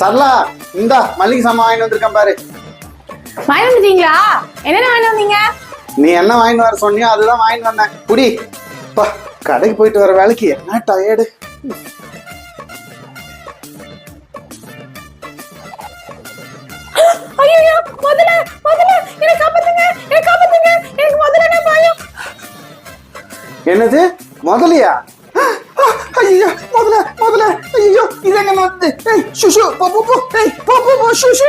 சரளா இந்தா மல்லிகை சாமான் வாங்கிட்டு வந்திருக்கேன் பாரு. வாங்கி வந்துட்டீங்களா? என்னென்ன வாங்கி வந்தீங்க? நீ என்ன வாங்கிட்டு வர சொன்னியோ அதுதான் வாங்கிட்டு வந்தேன். குடி. பா கடைக்கு போயிட்டு வர வேலைக்கு என்ன டயர்டு ஐயோ முதல்ல முதல்ல என்ன காப்பாத்துங்க என்ன காப்பாத்துங்க. எனக்கு முதல்ல என்ன பயம்? என்னது? முதலியா? ஐயோ முதல்ல முதல்ல ஐயோ இது வந்து ஏய் சுஷு போ போ போ ஏய் போ போ போ சுஷு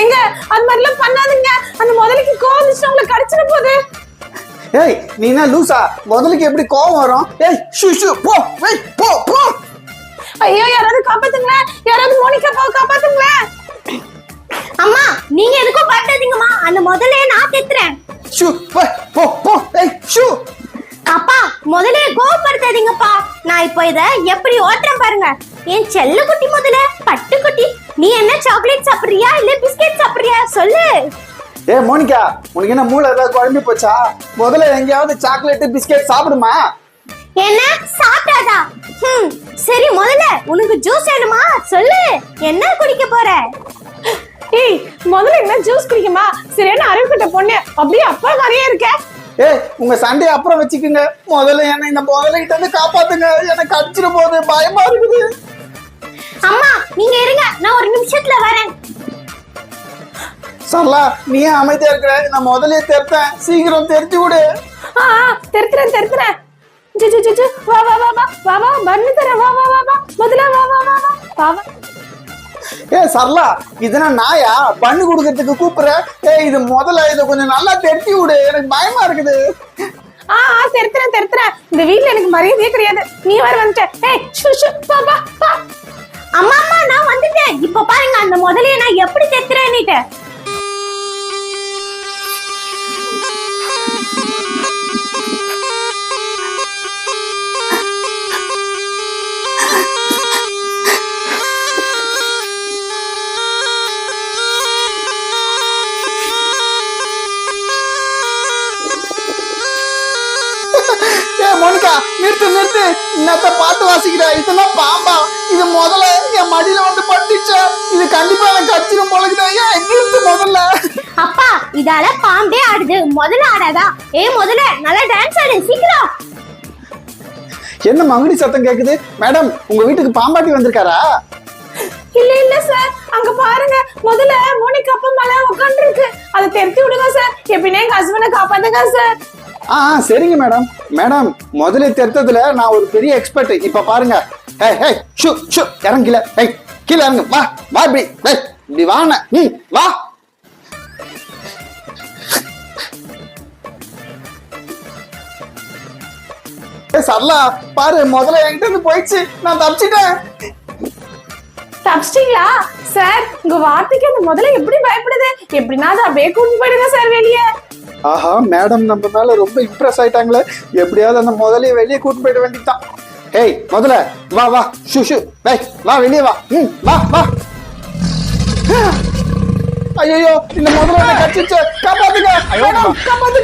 எங்க அது மாதிரிலாம் பண்ணாதீங்க. அந்த முதலுக்கு வந்துச்சுன்னா உங்களை கடிச்சிட போகுது. ஏய் நீ என்ன லூசா? முதலுக்கு எப்படி கோவம் வரும்? ஏய் சுஷு போ ஏய் போ போ. ஐயோ யாராவது காப்பாத்துங்களேன். யாராவது மோனிகா பாவை முதல்ல கோவப்படுத்தாதீங்கப்பா. நான் இப்போ இத எப்படி ஓட்டுறேன் பாருங்க. என் செல்ல குட்டி முதல்ல பட்டு குட்டி நீ என்ன சாக்லேட் சாப்பிடுறியா இல்ல பிஸ்கெட் சாப்பிடுறியா? சொல்லு. ஏ மோனிகா உனக்கு என்ன மூளை ஏதாவது குழம்பி போச்சா? முதல்ல எங்கேயாவது சாக்லேட் பிஸ்கெட் சாப்பிடுமா? என்ன? சாப்பிட்டாதா ஹம், சரி முதல்ல உனக்கு ஜூஸ் வேணுமா? சொல்லு. என்ன குடிக்க போற? ஏய் முதல்ல என்ன ஜூஸ் குடிக்குமா சரியான அறிவு கிட்ட பொண்ணு. அப்படியே அப்பா மாதிரியே இருக்க. ஏய் உங்க சண்டையை அப்புறம் வச்சுக்குங்க. முதல்ல என்ன இந்த முதல்ல இருந்து காப்பாத்துங்க. எனக்கு அடிச்சிட போகுது. பயமா இருக்குது. அம்மா நீங்க இருங்க. நான் ஒரு நிமிஷத்துல வரேன். சரளா நீ அமைதியா இருக்கிற? நான் முதல்ல தெரித்தேன். சீக்கிரம் தெரிஞ்சு விடு. ஆ தெருத்துறேன் தெருத்துறேன். ஜு ஜு ஜு வா வா வா வா. வா வா பண்ணு தரேன். வா வா வா வா. முதல்ல வா வா வா. வா வா. ஏ சரலா இதுனா நாயா? பண்ணு கொடுக்கறதுக்கு கூப்பிடுற? ஏ இது முதல்ல இதை கொஞ்சம் நல்லா தெட்டி விடு. எனக்கு பயமா இருக்குது. ஆ ஆ தெருத்துறேன் தெருத்துறேன். இந்த வீட்ல எனக்கு மரியாதையே கிடையாது. நீ வர வந்துட்ட. ஏய் ஷு ஷு பா பா. அம்மா அம்மா நான் வந்துட்டேன். இப்ப பாருங்க அந்த முதலைய நான் எப்படி தெத்துறேன்னுட்டு. மோனிகா நிறுத்து நிறுத்து. இன்னத்த பாட்டு வாசிக்கிற? இதெல்லாம் பாம்பா. இது முதல்ல என் மடியில வந்து பட்டுச்சா? இது கண்டிப்பா எனக்கு கச்சிரும் பொழுதுதா ஏன் நிறுத்து முதல்ல. அப்பா இதால பாம்பே ஆடுது. முதல்ல ஆடாதா? ஏ முதல்ல நல்லா டான்ஸ் ஆடு சீக்கிரம். என்ன மகுடி சத்தம் கேக்குது? மேடம் உங்க வீட்டுக்கு பாம்பாட்டி வந்திருக்காரா? இல்ல இல்ல சார் அங்க பாருங்க. முதல்ல மோனிகா அப்பா மேல உட்காந்து இருக்கு அதை தெரித்து விடுங்க சார் எப்படின்னா எங்க ஹஸ்பண்டை காப்பாத்துங்க சார் ஆ சரிங்க மேடம். மேடம் முதல்ல தெரித்ததுல நான் ஒரு பெரிய எக்ஸ்பர்ட் இப்ப பாருங்க. ஹே ஹே ஷு ஷு இறங்கில. ஹே கீழே இறங்கு. வா வா இப்படி. ஹே இப்படி வாண்ண ம் வா. சரலா பாரு முதல்ல என்கிட்ட இருந்து போயிடுச்சு. நான் தப்பிச்சிட்டேன். தப்பிச்சிட்டீங்களா? சார் உங்க வார்த்தைக்கு அந்த முதல்ல எப்படி பயப்படுது? எப்படின்னா அதை அப்படியே கூட்டிட்டு போயிடுங்க சார் வெளியே. ஆஹா மேடம் நம்ம மேல ரொம்ப இம்ப்ரெஸ் ஆயிட்டாங்களே. எப்படியாவது அந்த முதலைய வெளியே கூட்டு போயிட வேண்டியதுதான். ஹேய் முதல்ல வா வா ஷு ஷு டேய் வா வெளியே வா. ம் வா வா. ஐயோ இந்த முதல்ல மேடம், காப்பாத்துங்க காப்பாத்துங்க.